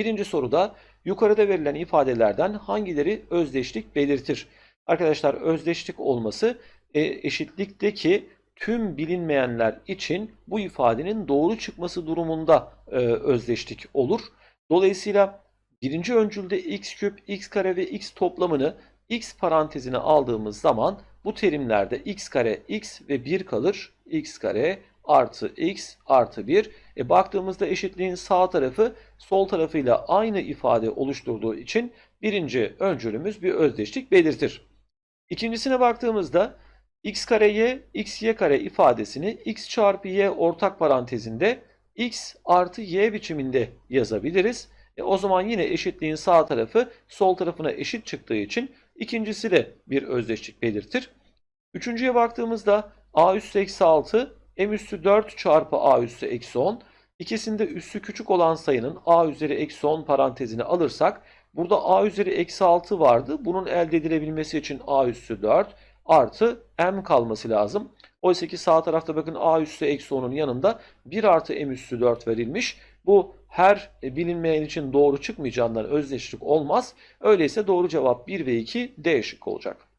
Birinci soruda yukarıda verilen ifadelerden hangileri özdeşlik belirtir? Arkadaşlar özdeşlik olması e, eşitlikteki tüm bilinmeyenler için bu ifadenin doğru çıkması durumunda e, özdeşlik olur. Dolayısıyla birinci öncülde x küp, x kare ve x toplamını x parantezine aldığımız zaman bu terimlerde x kare x ve 1 kalır. x kare artı x artı 1. E baktığımızda eşitliğin sağ tarafı sol tarafıyla aynı ifade oluşturduğu için birinci öncülümüz bir özdeşlik belirtir. İkincisine baktığımızda x kare y, x y kare ifadesini x çarpı y ortak parantezinde x artı y biçiminde yazabiliriz. E o zaman yine eşitliğin sağ tarafı sol tarafına eşit çıktığı için ikincisi de bir özdeşlik belirtir. Üçüncüye baktığımızda a üssü eksi 6 m üssü 4 çarpı a üssü eksi 10. İkisinde üssü küçük olan sayının a üzeri eksi 10 parantezini alırsak burada a üzeri eksi 6 vardı. Bunun elde edilebilmesi için a üssü 4 artı m kalması lazım. Oysa ki sağ tarafta bakın a üssü eksi 10'un yanında 1 artı m üssü 4 verilmiş. Bu her bilinmeyen için doğru çıkmayacağından özdeşlik olmaz. Öyleyse doğru cevap 1 ve 2 D şıkkı olacak.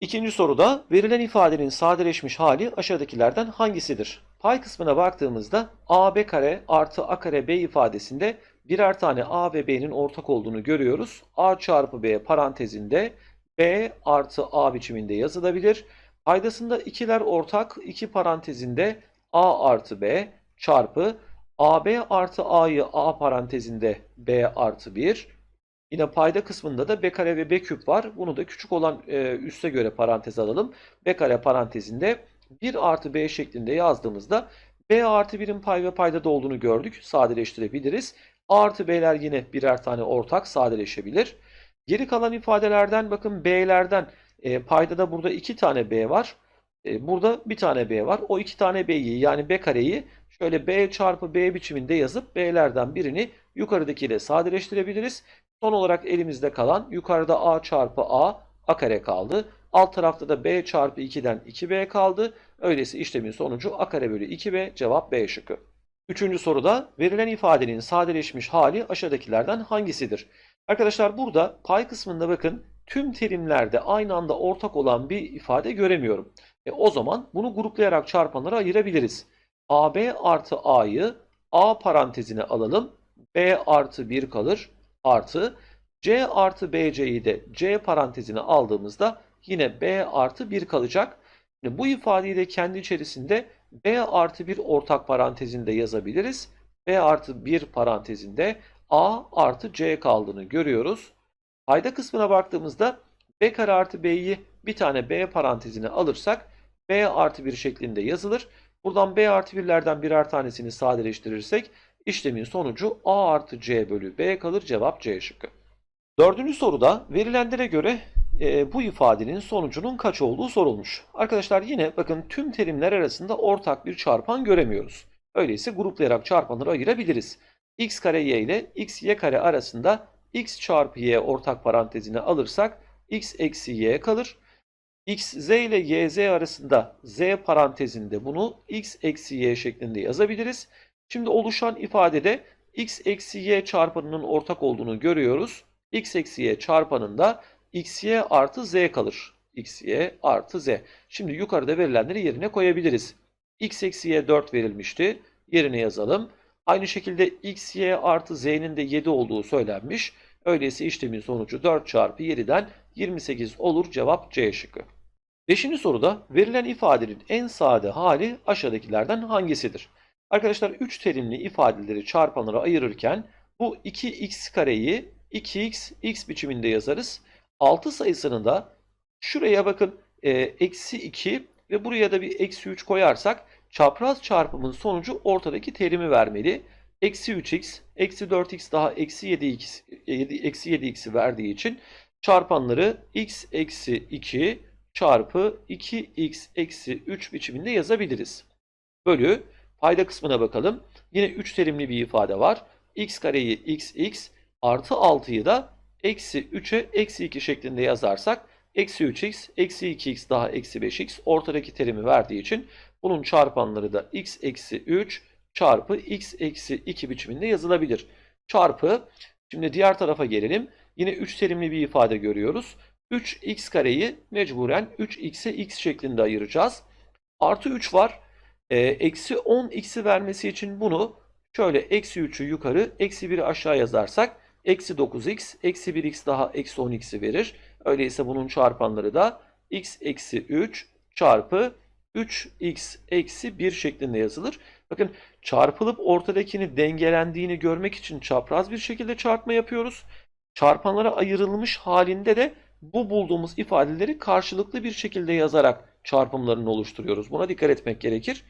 İkinci soruda verilen ifadenin sadeleşmiş hali aşağıdakilerden hangisidir? Pay kısmına baktığımızda AB kare artı A kare B ifadesinde birer tane A ve B'nin ortak olduğunu görüyoruz. A çarpı B parantezinde B artı A biçiminde yazılabilir. Paydasında ikiler ortak, iki parantezinde A artı B çarpı AB artı A'yı A parantezinde B artı 1. Yine payda kısmında da B kare ve B küp var. Bunu da küçük olan e, üste göre parantez alalım. B kare parantezinde 1 artı B şeklinde yazdığımızda B artı 1'in pay ve paydada olduğunu gördük. Sadeleştirebiliriz. A artı B'ler yine birer tane ortak sadeleşebilir. Geri kalan ifadelerden bakın B'lerden e, paydada burada 2 tane B var. E, burada bir tane B var. O iki tane B'yi yani B kareyi şöyle B çarpı B biçiminde yazıp B'lerden birini yukarıdakiyle sadeleştirebiliriz. Son olarak elimizde kalan yukarıda A çarpı A, A kare kaldı. Alt tarafta da B çarpı 2'den 2B kaldı. Öyleyse işlemin sonucu A kare bölü 2B cevap B şıkkı. Üçüncü soruda verilen ifadenin sadeleşmiş hali aşağıdakilerden hangisidir? Arkadaşlar burada pay kısmında bakın tüm terimlerde aynı anda ortak olan bir ifade göremiyorum. E, o zaman bunu gruplayarak çarpanlara ayırabiliriz. AB artı A'yı A parantezine alalım. B artı 1 kalır. Artı C artı BC'yi de C parantezine aldığımızda yine B artı 1 kalacak. Şimdi bu ifadeyi de kendi içerisinde B artı 1 ortak parantezinde yazabiliriz. B artı 1 parantezinde A artı C kaldığını görüyoruz. Payda kısmına baktığımızda B kare artı B'yi bir tane B parantezine alırsak B artı 1 şeklinde yazılır. Buradan B artı 1'lerden birer tanesini sadeleştirirsek işlemin sonucu A artı C bölü B kalır. Cevap C şıkkı. Dördüncü soruda verilenlere göre e, bu ifadenin sonucunun kaç olduğu sorulmuş. Arkadaşlar yine bakın tüm terimler arasında ortak bir çarpan göremiyoruz. Öyleyse gruplayarak çarpanları ayırabiliriz. x kare y ile x y kare arasında x çarpı y ortak parantezine alırsak x eksi y kalır. x z ile y z arasında z parantezinde bunu x eksi y şeklinde yazabiliriz. Şimdi oluşan ifadede x eksi y çarpanının ortak olduğunu görüyoruz. x eksi y çarpanında xy artı z kalır. xy artı z. Şimdi yukarıda verilenleri yerine koyabiliriz. x eksi y 4 verilmişti. Yerine yazalım. Aynı şekilde xy artı z'nin de 7 olduğu söylenmiş. Öyleyse işlemin sonucu 4 çarpı 7'den 28 olur. Cevap C şıkkı. Beşinci soruda verilen ifadenin en sade hali aşağıdakilerden hangisidir? Arkadaşlar 3 terimli ifadeleri çarpanlara ayırırken bu 2x kareyi 2x x biçiminde yazarız. 6 sayısını da şuraya bakın e, eksi 2 ve buraya da bir eksi 3 koyarsak çapraz çarpımın sonucu ortadaki terimi vermeli. Eksi 3x, eksi 4x daha eksi 7x, 7, eksi 7x'i verdiği için çarpanları x eksi 2 çarpı 2x eksi 3 biçiminde yazabiliriz. Bölü payda kısmına bakalım. Yine 3 terimli bir ifade var. x kareyi xx artı 6'yı da eksi 3'e eksi 2 şeklinde yazarsak eksi 3x eksi 2x daha eksi 5x ortadaki terimi verdiği için bunun çarpanları da x eksi 3 çarpı x eksi 2 biçiminde yazılabilir. çarpı şimdi diğer tarafa gelelim. Yine 3 terimli bir ifade görüyoruz. 3x kareyi mecburen 3x'e x şeklinde ayıracağız. Artı 3 var. Ee, eksi 10x'i vermesi için bunu şöyle eksi 3'ü yukarı eksi 1'i aşağı yazarsak eksi 9x eksi 1x daha eksi 10x'i verir. Öyleyse bunun çarpanları da x eksi 3 çarpı 3x eksi 1 şeklinde yazılır. Bakın çarpılıp ortadakini dengelendiğini görmek için çapraz bir şekilde çarpma yapıyoruz. Çarpanlara ayrılmış halinde de bu bulduğumuz ifadeleri karşılıklı bir şekilde yazarak çarpımlarını oluşturuyoruz. Buna dikkat etmek gerekir.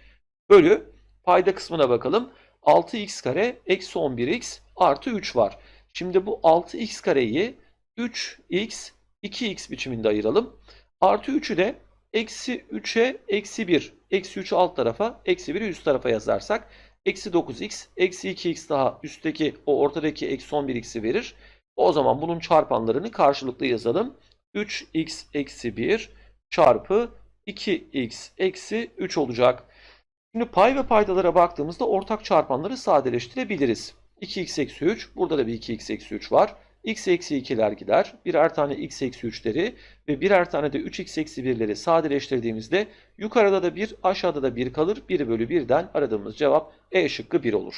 Bölü payda kısmına bakalım. 6x kare eksi 11x artı 3 var. Şimdi bu 6x kareyi 3x 2x biçiminde ayıralım. Artı 3'ü de eksi 3'e eksi 1. Eksi 3'ü alt tarafa eksi 1'i üst tarafa yazarsak eksi 9x eksi 2x daha üstteki o ortadaki eksi 11x'i verir. O zaman bunun çarpanlarını karşılıklı yazalım. 3x eksi 1 çarpı 2x eksi 3 olacak. Şimdi pay ve paydalara baktığımızda ortak çarpanları sadeleştirebiliriz. 2x eksi 3, burada da bir 2x eksi 3 var. x eksi 2'ler gider. Birer tane x eksi 3'leri ve birer tane de 3x eksi 1'leri sadeleştirdiğimizde yukarıda da 1, aşağıda da 1 kalır. 1 bölü 1'den aradığımız cevap E şıkkı 1 olur.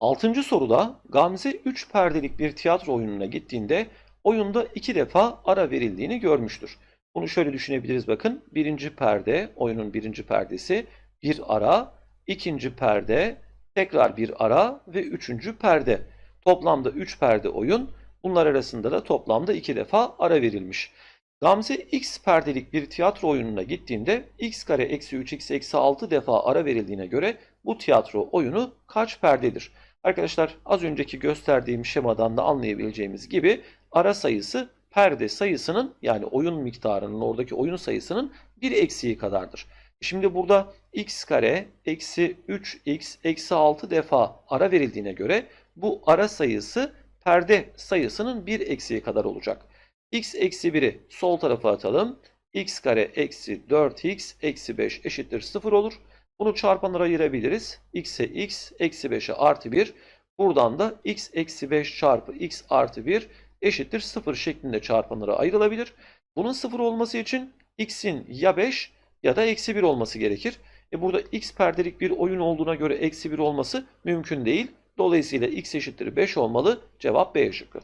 Altıncı soruda Gamze 3 perdelik bir tiyatro oyununa gittiğinde oyunda 2 defa ara verildiğini görmüştür. Bunu şöyle düşünebiliriz bakın. Birinci perde, oyunun birinci perdesi bir ara, ikinci perde, tekrar bir ara ve üçüncü perde. Toplamda 3 perde oyun. Bunlar arasında da toplamda 2 defa ara verilmiş. Gamze x perdelik bir tiyatro oyununa gittiğinde x kare eksi 3x eksi 6 defa ara verildiğine göre bu tiyatro oyunu kaç perdedir? Arkadaşlar az önceki gösterdiğim şemadan da anlayabileceğimiz gibi ara sayısı perde sayısının yani oyun miktarının oradaki oyun sayısının bir eksiği kadardır. Şimdi burada x kare eksi 3x eksi 6 defa ara verildiğine göre bu ara sayısı perde sayısının bir eksiği kadar olacak. x eksi 1'i sol tarafa atalım. x kare eksi 4x eksi 5 eşittir 0 olur. Bunu çarpanlara ayırabiliriz. x'e x eksi 5'e artı 1. Buradan da x eksi 5 çarpı x artı 1 eşittir 0 şeklinde çarpanlara ayrılabilir. Bunun 0 olması için x'in ya 5 ya da eksi 1 olması gerekir. E burada x perdelik bir oyun olduğuna göre eksi 1 olması mümkün değil. Dolayısıyla x eşittir 5 olmalı. Cevap B şıkkı.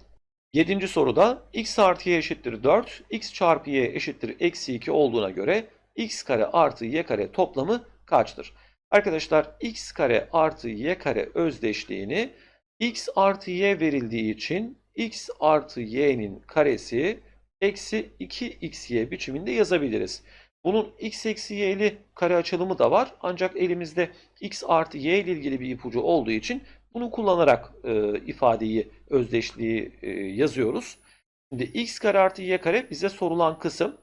Yedinci soruda x artı y eşittir 4, x çarpı y eşittir eksi 2 olduğuna göre x kare artı y kare toplamı kaçtır? Arkadaşlar x kare artı y kare özdeşliğini x artı y verildiği için x artı y'nin karesi eksi 2xy biçiminde yazabiliriz. Bunun x eksi y'li kare açılımı da var. Ancak elimizde x artı y ile ilgili bir ipucu olduğu için bunu kullanarak e, ifadeyi, özdeşliği e, yazıyoruz. Şimdi x kare artı y kare bize sorulan kısım.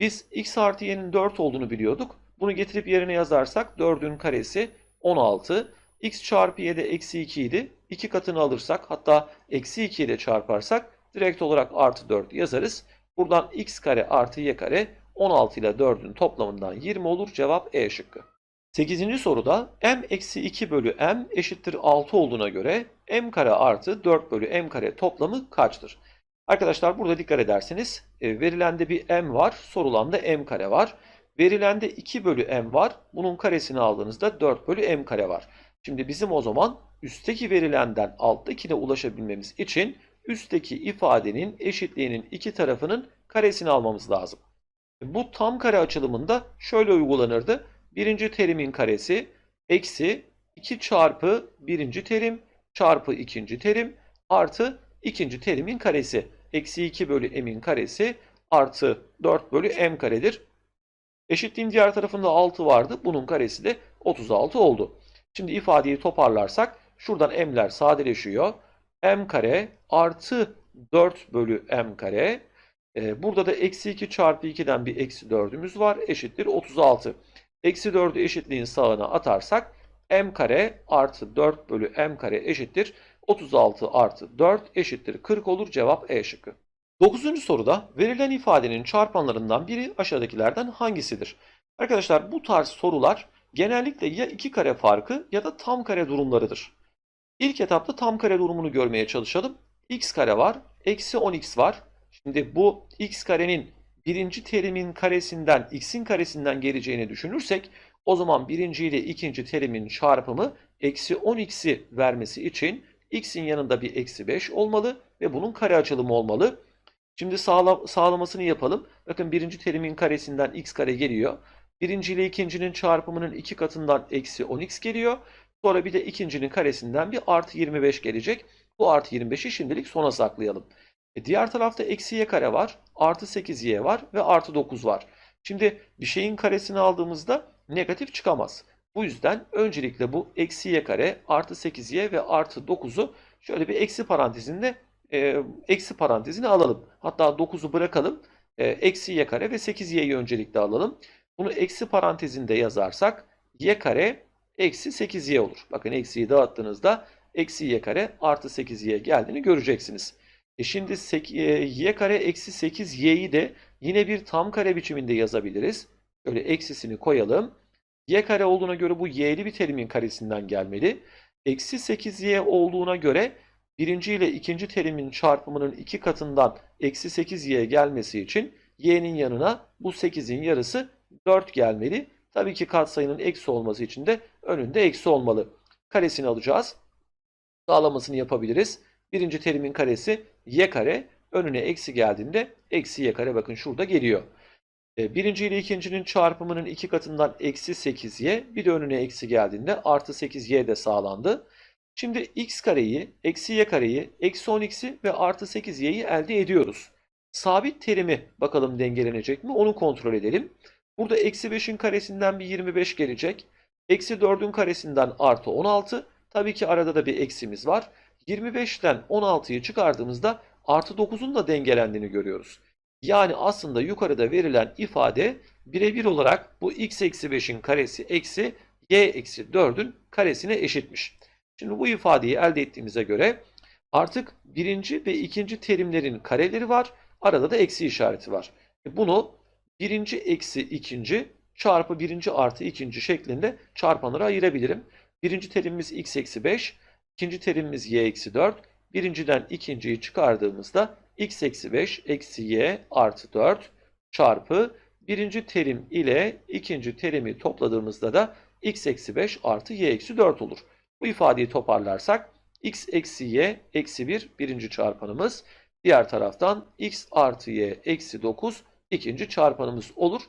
Biz x artı y'nin 4 olduğunu biliyorduk. Bunu getirip yerine yazarsak 4'ün karesi 16. x çarpı y de eksi 2 idi. 2 katını alırsak hatta eksi 2 ile çarparsak direkt olarak artı 4 yazarız. Buradan x kare artı y kare 16 ile 4'ün toplamından 20 olur. Cevap E şıkkı. 8. soruda m eksi 2 bölü m eşittir 6 olduğuna göre m kare artı 4 bölü m kare toplamı kaçtır? Arkadaşlar burada dikkat ederseniz e, verilende bir m var, sorulanda m kare var. Verilende 2 bölü m var. Bunun karesini aldığınızda 4 bölü m kare var. Şimdi bizim o zaman üstteki verilenden alttakine ulaşabilmemiz için üstteki ifadenin eşitliğinin iki tarafının karesini almamız lazım. Bu tam kare açılımında şöyle uygulanırdı. Birinci terimin karesi eksi 2 çarpı birinci terim çarpı ikinci terim artı ikinci terimin karesi. Eksi 2 bölü m'in karesi artı 4 bölü m karedir. Eşitliğin diğer tarafında 6 vardı. Bunun karesi de 36 oldu. Şimdi ifadeyi toparlarsak şuradan m'ler sadeleşiyor. m kare artı 4 bölü m kare. Ee, burada da eksi 2 çarpı 2'den bir eksi 4'ümüz var. Eşittir 36. Eksi 4'ü eşitliğin sağına atarsak m kare artı 4 bölü m kare eşittir. 36 artı 4 eşittir 40 olur. Cevap E şıkkı. 9. soruda verilen ifadenin çarpanlarından biri aşağıdakilerden hangisidir? Arkadaşlar bu tarz sorular genellikle ya iki kare farkı ya da tam kare durumlarıdır. İlk etapta tam kare durumunu görmeye çalışalım. x kare var, eksi 10x var. Şimdi bu x karenin birinci terimin karesinden x'in karesinden geleceğini düşünürsek o zaman birinci ile ikinci terimin çarpımı eksi 10x'i vermesi için x'in yanında bir eksi 5 olmalı ve bunun kare açılımı olmalı. Şimdi sağla, sağlamasını yapalım. Bakın birinci terimin karesinden x kare geliyor. Birinci ile ikincinin çarpımının iki katından eksi 10x geliyor. Sonra bir de ikincinin karesinden bir artı 25 gelecek. Bu artı 25'i şimdilik sona saklayalım. E diğer tarafta eksi y kare var. Artı 8y var ve artı 9 var. Şimdi bir şeyin karesini aldığımızda negatif çıkamaz. Bu yüzden öncelikle bu eksi y kare artı 8y ve artı 9'u şöyle bir eksi parantezinde e, eksi parantezine alalım. Hatta 9'u bırakalım. E, eksi y kare ve 8y'yi öncelikle alalım. Bunu eksi parantezinde yazarsak y kare eksi 8y olur. Bakın eksiyi dağıttığınızda eksi y kare artı 8y geldiğini göreceksiniz. E şimdi e, y kare eksi 8y'yi de yine bir tam kare biçiminde yazabiliriz. Böyle eksisini koyalım. y kare olduğuna göre bu y'li bir terimin karesinden gelmeli. Eksi 8y olduğuna göre birinci ile ikinci terimin çarpımının iki katından eksi 8y gelmesi için y'nin yanına bu 8'in yarısı 4 gelmeli. Tabii ki katsayının eksi olması için de önünde eksi olmalı. Karesini alacağız. Sağlamasını yapabiliriz. Birinci terimin karesi y kare. Önüne eksi geldiğinde eksi y kare bakın şurada geliyor. E, Birinci ile ikincinin çarpımının iki katından eksi 8y. Bir de önüne eksi geldiğinde artı 8y de sağlandı. Şimdi x kareyi, eksi y kareyi, eksi 10x'i ve artı 8y'yi elde ediyoruz. Sabit terimi bakalım dengelenecek mi onu kontrol edelim. Burada eksi 5'in karesinden bir 25 gelecek. Eksi 4'ün karesinden artı 16. Tabii ki arada da bir eksimiz var. 25'ten 16'yı çıkardığımızda artı 9'un da dengelendiğini görüyoruz. Yani aslında yukarıda verilen ifade birebir olarak bu x eksi 5'in karesi eksi y eksi 4'ün karesine eşitmiş. Şimdi bu ifadeyi elde ettiğimize göre artık birinci ve ikinci terimlerin kareleri var. Arada da eksi işareti var. E Bunu birinci eksi ikinci çarpı birinci artı ikinci şeklinde çarpanlara ayırabilirim. Birinci terimimiz x eksi 5, ikinci terimimiz y eksi 4. Birinciden ikinciyi çıkardığımızda x eksi 5 eksi y artı 4 çarpı birinci terim ile ikinci terimi topladığımızda da x eksi 5 artı y eksi 4 olur. Bu ifadeyi toparlarsak x eksi y eksi 1 birinci çarpanımız. Diğer taraftan x artı y eksi 9 ikinci çarpanımız olur.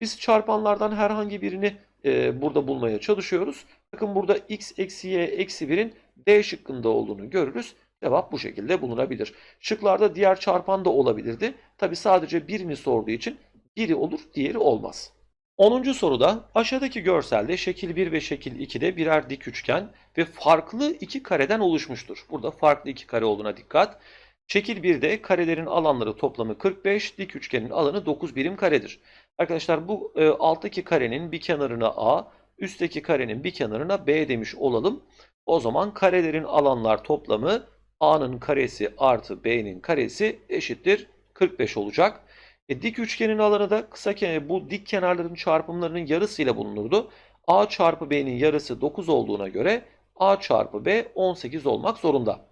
Biz çarpanlardan herhangi birini e, burada bulmaya çalışıyoruz. Bakın burada x eksi y eksi 1'in D şıkkında olduğunu görürüz. Cevap bu şekilde bulunabilir. Şıklarda diğer çarpan da olabilirdi. Tabi sadece birini sorduğu için biri olur, diğeri olmaz. 10. soruda aşağıdaki görselde şekil 1 ve şekil 2'de birer dik üçgen ve farklı iki kareden oluşmuştur. Burada farklı iki kare olduğuna dikkat. Şekil 1'de karelerin alanları toplamı 45, dik üçgenin alanı 9 birim karedir. Arkadaşlar bu e, alttaki karenin bir kenarına A, üstteki karenin bir kenarına B demiş olalım. O zaman karelerin alanlar toplamı A'nın karesi artı B'nin karesi eşittir 45 olacak. E, dik üçgenin alanı da kısa kenar, bu dik kenarların çarpımlarının yarısıyla bulunurdu. A çarpı B'nin yarısı 9 olduğuna göre A çarpı B 18 olmak zorunda.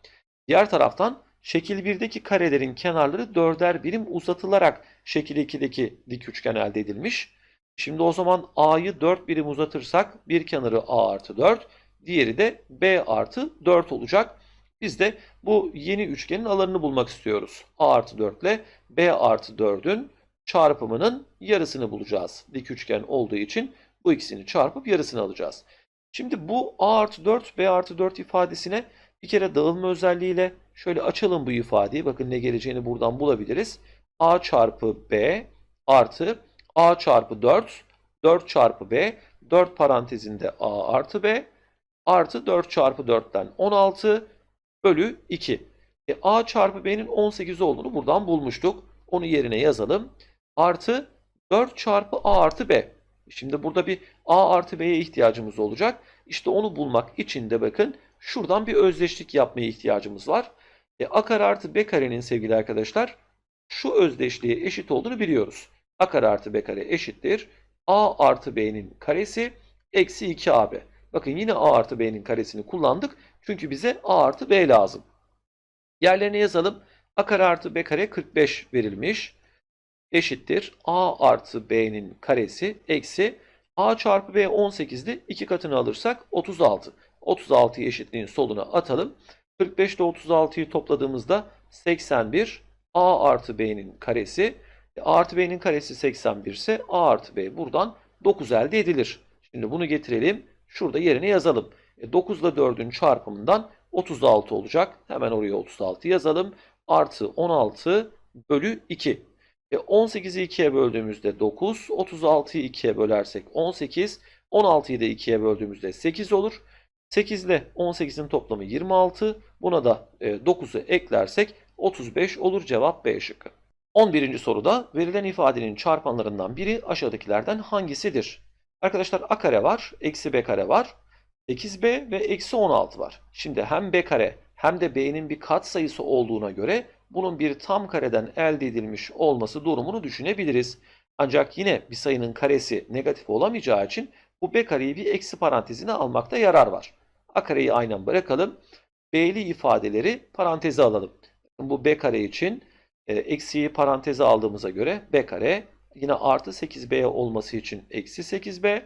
Diğer taraftan şekil 1'deki karelerin kenarları 4'er birim uzatılarak şekil 2'deki dik üçgen elde edilmiş. Şimdi o zaman A'yı 4 birim uzatırsak bir kenarı A artı 4, diğeri de B artı 4 olacak. Biz de bu yeni üçgenin alanını bulmak istiyoruz. A artı 4 ile B artı 4'ün çarpımının yarısını bulacağız. Dik üçgen olduğu için bu ikisini çarpıp yarısını alacağız. Şimdi bu A artı 4, B artı 4 ifadesine bir kere dağılma özelliğiyle şöyle açalım bu ifadeyi. Bakın ne geleceğini buradan bulabiliriz. A çarpı B artı A çarpı 4, 4 çarpı B, 4 parantezinde A artı B artı 4 çarpı 4'ten 16 bölü 2. E, A çarpı B'nin 18 olduğunu buradan bulmuştuk. Onu yerine yazalım. Artı 4 çarpı A artı B. Şimdi burada bir A artı B'ye ihtiyacımız olacak. İşte onu bulmak için de bakın şuradan bir özdeşlik yapmaya ihtiyacımız var. E, A kare artı B karenin sevgili arkadaşlar şu özdeşliğe eşit olduğunu biliyoruz. A kare artı B kare eşittir. A artı B'nin karesi eksi 2AB. Bakın yine a artı b'nin karesini kullandık. Çünkü bize a artı b lazım. Yerlerine yazalım. a kare artı b kare 45 verilmiş. Eşittir. a artı b'nin karesi eksi a çarpı b 18'di. 2 katını alırsak 36. 36'yı eşitliğin soluna atalım. 45 ile 36'yı topladığımızda 81 a artı b'nin karesi. E, a artı b'nin karesi 81 ise a artı b buradan 9 elde edilir. Şimdi bunu getirelim. Şurada yerine yazalım. E, 9 ile 4'ün çarpımından 36 olacak. Hemen oraya 36 yazalım. Artı 16 bölü 2. E, 18'i 2'ye böldüğümüzde 9. 36'yı 2'ye bölersek 18. 16'yı da 2'ye böldüğümüzde 8 olur. 8 ile 18'in toplamı 26. Buna da e, 9'u eklersek 35 olur. Cevap B şıkkı. 11. soruda verilen ifadenin çarpanlarından biri aşağıdakilerden hangisidir? Arkadaşlar a kare var, eksi b kare var. 8b ve eksi 16 var. Şimdi hem b kare hem de b'nin bir katsayısı olduğuna göre bunun bir tam kareden elde edilmiş olması durumunu düşünebiliriz. Ancak yine bir sayının karesi negatif olamayacağı için bu b kareyi bir eksi parantezine almakta yarar var. a kareyi aynen bırakalım. b'li ifadeleri paranteze alalım. Bu b kare için e, eksiyi paranteze aldığımıza göre b kare yine artı 8b olması için eksi 8b.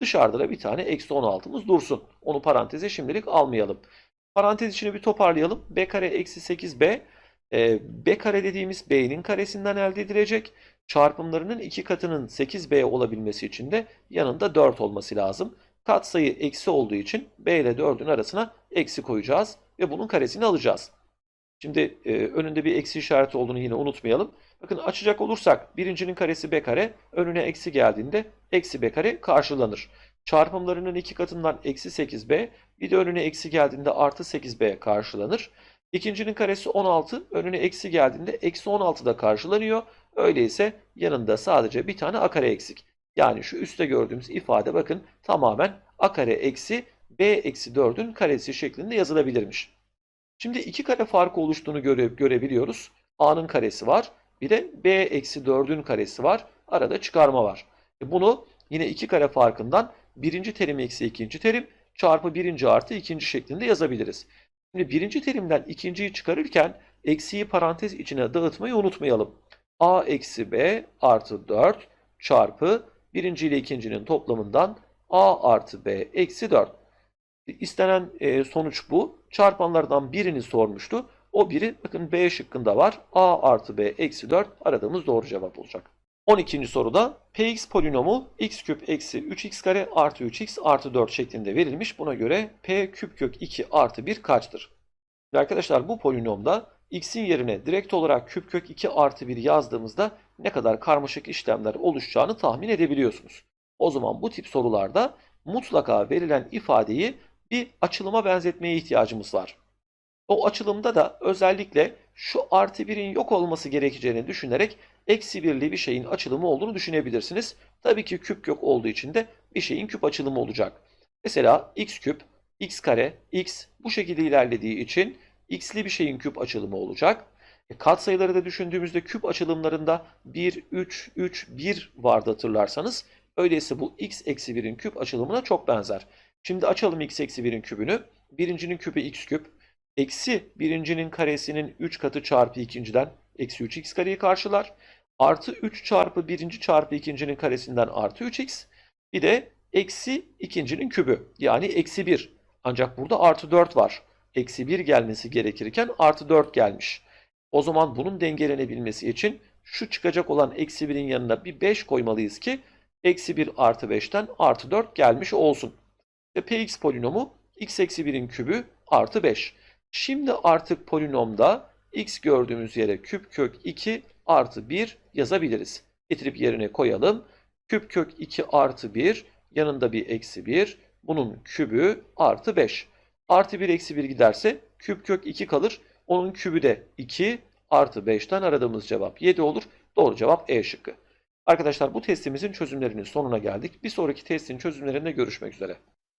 Dışarıda da bir tane eksi 16'mız dursun. Onu paranteze şimdilik almayalım. Parantez içini bir toparlayalım. b kare eksi 8b. E, b kare dediğimiz b'nin karesinden elde edilecek. Çarpımlarının iki katının 8b olabilmesi için de yanında 4 olması lazım. Katsayı eksi olduğu için b ile 4'ün arasına eksi koyacağız ve bunun karesini alacağız. Şimdi e, önünde bir eksi işareti olduğunu yine unutmayalım. Bakın açacak olursak birincinin karesi b kare önüne eksi geldiğinde eksi b kare karşılanır. Çarpımlarının iki katından eksi 8b bir de önüne eksi geldiğinde artı 8b karşılanır. İkincinin karesi 16 önüne eksi geldiğinde eksi 16 da karşılanıyor. Öyleyse yanında sadece bir tane a kare eksik. Yani şu üstte gördüğümüz ifade bakın tamamen a kare eksi b eksi 4'ün karesi şeklinde yazılabilirmiş. Şimdi iki kare farkı oluştuğunu göre, görebiliyoruz. A'nın karesi var. Bir de B eksi 4'ün karesi var. Arada çıkarma var. E bunu yine iki kare farkından birinci terim eksi ikinci terim çarpı birinci artı ikinci şeklinde yazabiliriz. Şimdi birinci terimden ikinciyi çıkarırken eksiyi parantez içine dağıtmayı unutmayalım. A eksi B artı 4 çarpı birinci ile ikincinin toplamından A artı B eksi 4. İstenen e, sonuç bu. Çarpanlardan birini sormuştu. O biri bakın B şıkkında var. A artı B eksi 4 aradığımız doğru cevap olacak. 12. soruda Px polinomu x küp eksi 3x kare artı 3x artı 4 şeklinde verilmiş. Buna göre P küp kök 2 artı 1 kaçtır? Ve arkadaşlar bu polinomda x'in yerine direkt olarak küp kök 2 artı 1 yazdığımızda ne kadar karmaşık işlemler oluşacağını tahmin edebiliyorsunuz. O zaman bu tip sorularda mutlaka verilen ifadeyi bir açılıma benzetmeye ihtiyacımız var. O açılımda da özellikle şu artı 1'in yok olması gerekeceğini düşünerek eksi 1'li bir şeyin açılımı olduğunu düşünebilirsiniz. Tabii ki küp yok olduğu için de bir şeyin küp açılımı olacak. Mesela x küp, x kare, x bu şekilde ilerlediği için x'li bir şeyin küp açılımı olacak. E, katsayıları da düşündüğümüzde küp açılımlarında 1, 3, 3, 1 vardı hatırlarsanız. Öyleyse bu x eksi 1'in küp açılımına çok benzer. Şimdi açalım x eksi 1'in kübünü. Birincinin küpü x küp. Eksi birincinin karesinin 3 katı çarpı ikinciden eksi 3x kareyi karşılar. Artı 3 çarpı birinci çarpı ikincinin karesinden artı 3x. Bir de eksi ikincinin kübü yani eksi 1. Ancak burada artı 4 var. Eksi 1 gelmesi gerekirken artı 4 gelmiş. O zaman bunun dengelenebilmesi için şu çıkacak olan eksi 1'in yanına bir 5 koymalıyız ki eksi 1 artı 5'ten artı 4 gelmiş olsun. Ve px polinomu x eksi 1'in kübü artı 5. Şimdi artık polinomda x gördüğümüz yere küp kök 2 artı 1 yazabiliriz. Getirip yerine koyalım. Küp kök 2 artı 1 yanında bir eksi 1. Bunun kübü artı 5. Artı 1 eksi 1 giderse küp kök 2 kalır. Onun kübü de 2 artı 5'ten aradığımız cevap 7 olur. Doğru cevap E şıkkı. Arkadaşlar bu testimizin çözümlerinin sonuna geldik. Bir sonraki testin çözümlerinde görüşmek üzere.